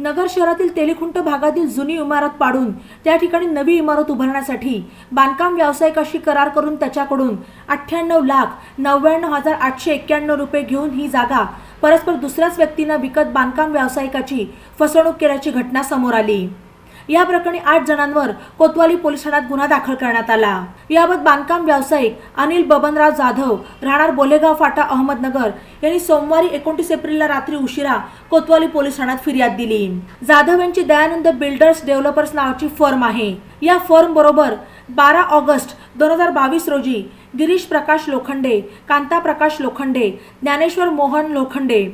नगर शहरातील तेलिखुंट भागातील जुनी इमारत पाडून त्या ठिकाणी नवी इमारत उभारण्यासाठी बांधकाम व्यावसायिकाशी करार करून त्याच्याकडून अठ्ठ्याण्णव लाख नव्याण्णव हजार आठशे एक्क्याण्णव रुपये घेऊन ही जागा परस्पर दुसऱ्याच व्यक्तीनं विकत बांधकाम व्यावसायिकाची फसवणूक केल्याची घटना समोर आली. या प्रकरणी आठ जणांवर कोतवाली पोलीस ठाण्यात गुन्हा दाखल करण्यात आला. याबाबत बांधकाम व्यावसायिक अनिल बबनराव जाधव राहणार बोलेगाव फाटा अहमदनगर यांनी सोमवारी एकोणतीस एप्रिलला रात्री उशिरा कोतवाली पोलीस ठाण्यात फिर्याद दिली. जाधव यांची दयानंद बिल्डर्स डेव्हलपर्स नावाची फर्म आहे. या फर्म बरोबर बारा ऑगस्ट दोन हजार बावीस रोजी गिरीश प्रकाश लोखंडे कांता प्रकाश लोखंडे ज्ञानेश्वर मोहन लोखंडे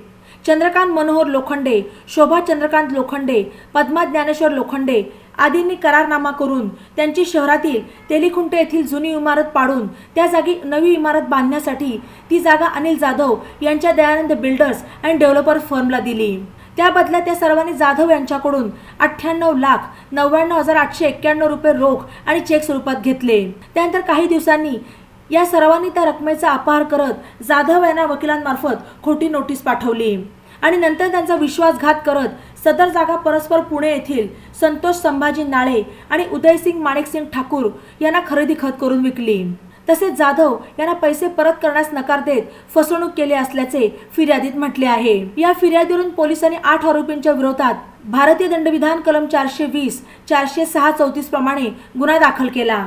चंद्रकांत मनोहर लोखंडे शोभा चंद्रकांत लोखंडे पद्मा ज्ञानेश्वर लोखंडे आदींनी करारनामा करून त्यांची शहरातील तेलिखुंट येथील जुनी इमारत पाडून त्या जागी नवी इमारत बांधण्यासाठी ती जागा अनिल जाधव यांच्या दयानंद बिल्डर्स अँड डेव्हलपर फर्मला दिली. त्या बदल्यात त्या सर्वांनी जाधव यांच्याकडून अठ्ठ्याण्णव लाख नव्याण्णव हजार आठशे एक्क्याण्णव रुपये रोख आणि चेक स्वरूपात घेतले. त्यानंतर काही दिवसांनी या सर्वांनी त्या रकमेचा अपहार करत जाधव यांना वकिलांमार्फत खोटी नोटीस पाठवली. आणि नंतर त्यांचा विश्वासघात करत सदर जागा परस्पर पुणे येथील संतोष संभाजी नाळे आणि उदयसिंग माणिकसिंग ठाकूर यांना खरेदी खत करून विकली. तसेच जाधव यांना पैसे परत करण्यास नकार देत फसवणूक केली असल्याचे फिर्यादीत म्हटले आहे. या फिर्यादीवरून पोलिसांनी आठ आरोपींच्या विरोधात भारतीय दंडविधान कलम चारशे वीस चारशे सहा चौतीस प्रमाणे गुन्हा दाखल केला.